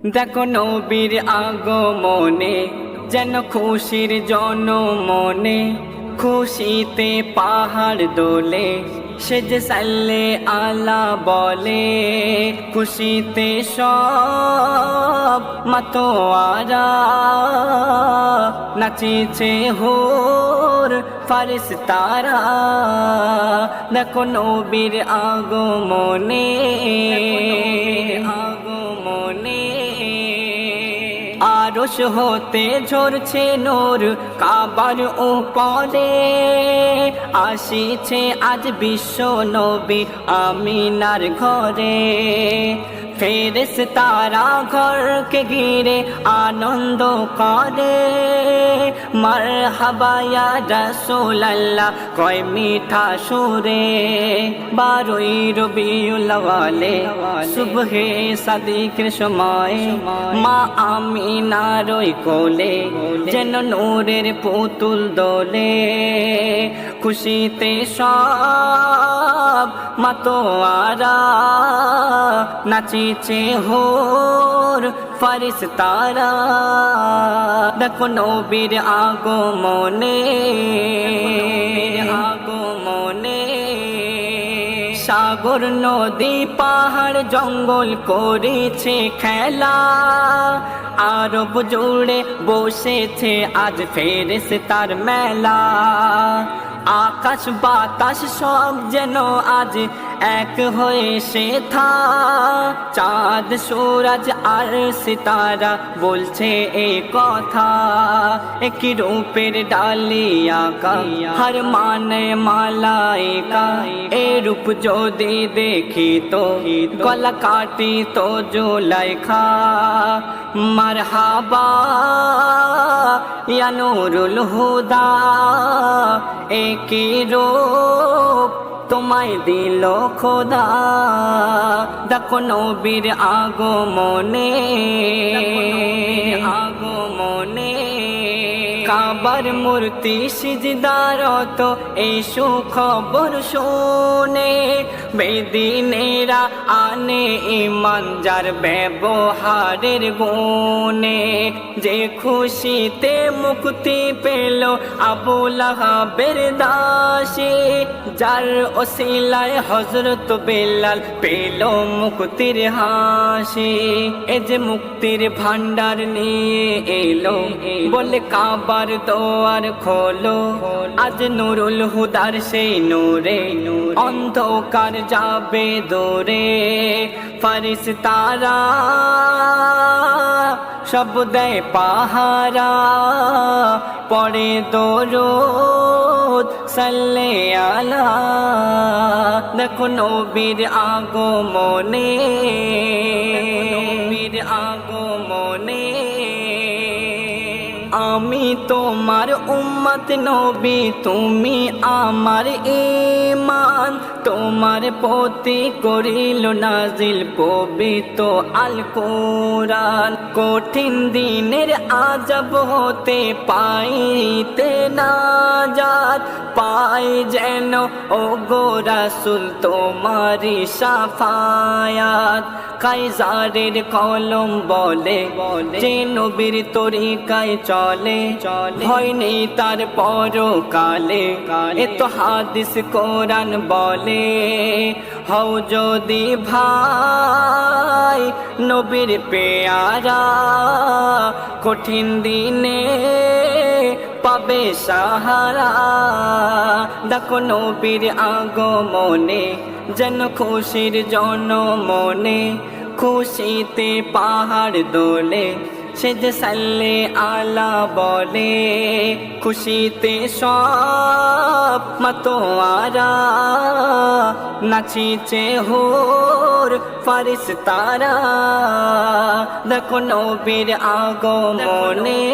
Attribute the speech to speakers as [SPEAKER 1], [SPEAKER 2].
[SPEAKER 1] দেখো নবীর আগমনে, যেন খুশির জন মনে খুশিতে পাহাড় দোলে সে যে সাল্লে আলা বলে, খুশিতে সব মাতোয়ারা, নাচিছে হোর ফারিস তারা দেখো নবীর আগমনে আগমনে আরশ হতে ঝরছে নোর কাবার উপরে আসিছে আজ বিশ্ব নবী আমিনার ঘরে। ফেরেস তারা ঘরকে ঘিরে আনন্দ করে মার হাবায়া রসোল্লাহ কয় মিঠা সুরে বারোই রবিউলওয়ালে সুবহে সাদিকের সময় মা আমিনার ওই কোলে যেন নূরের পুতুল দোলে খুশিতে সব মাতোয়ারা নাচিছে হোর ফারিস তারা। দেখো নবীর আগমনে আগমনে। সাগর নদী পাহাড় জঙ্গল করেছে খেলা। আরব জুড়ে বসেছে আজ ফেরেস তার মেলা। আকাশ বাতাস সব যেন আজ এক হয়ে সে থা। চাঁদ, সুরজ আর সিতারা বলছে এই কথা। একই রূপের ডালিয়াকা হর মানে মালাইকা এ রূপ যদি দেখি তো, গলা কাটি তো জোলাইখা মারহাবা ইয়া নুরুল হুদা একই রূপ তোমায় দিল খোদা। দেখো নবীর আগমনে আগমনে। কাবার মূর্তি সিজদারত, এই সুখবর শোনে বেদিনেরা আনে ইমান যার ব্যবহারের গুণে যে খুশিতে মুক্তি পেল আবুল হাবের দাসে, যার ওসিলায় হজরত বেলাল পেল মুক্তির হাসি। এ যে মুক্তির ভান্ডার নিয়ে এলো, বলে কাবার দোয়ার খোলো। আজ নুরুল হুদার সেই নূরে। অন্ধকার যাবে দূরে। ফারিস তারা সব দেয় পাহারা। পড়ে দরুদ সাল্লে আলা। দেখো নবীর আগমনে। নবীর আগমনে। আমি তোমার উম্মত নবী, তুমি আমার ইমান তোমার পতি করিল নাজিল পবিত্র আল কোরআন কঠিন দিনের আজব হতে পাইতে না পাই যেন ও গো রাসুল তোমারি সাফায়াত। কাইজারের কলম বলে, যে নবীর তরিকায় চলে, ভয় নেই তার পরকালে। এ তো হাদিস কোরআন বলে, হও যদি ভাই নবীর পেয়ারা কঠিন দিনে পাবে সাহারা। দেখো নবীর আগমনে, যেন খুশির জনমনে, খুশিতে পাহাড় দোলে সে যে সাল্লে আলা বলে, খুশিতে সব মতোয়ারা। নাচিছে হোর ফারিস তারা, দেখো নবীর আগমনে।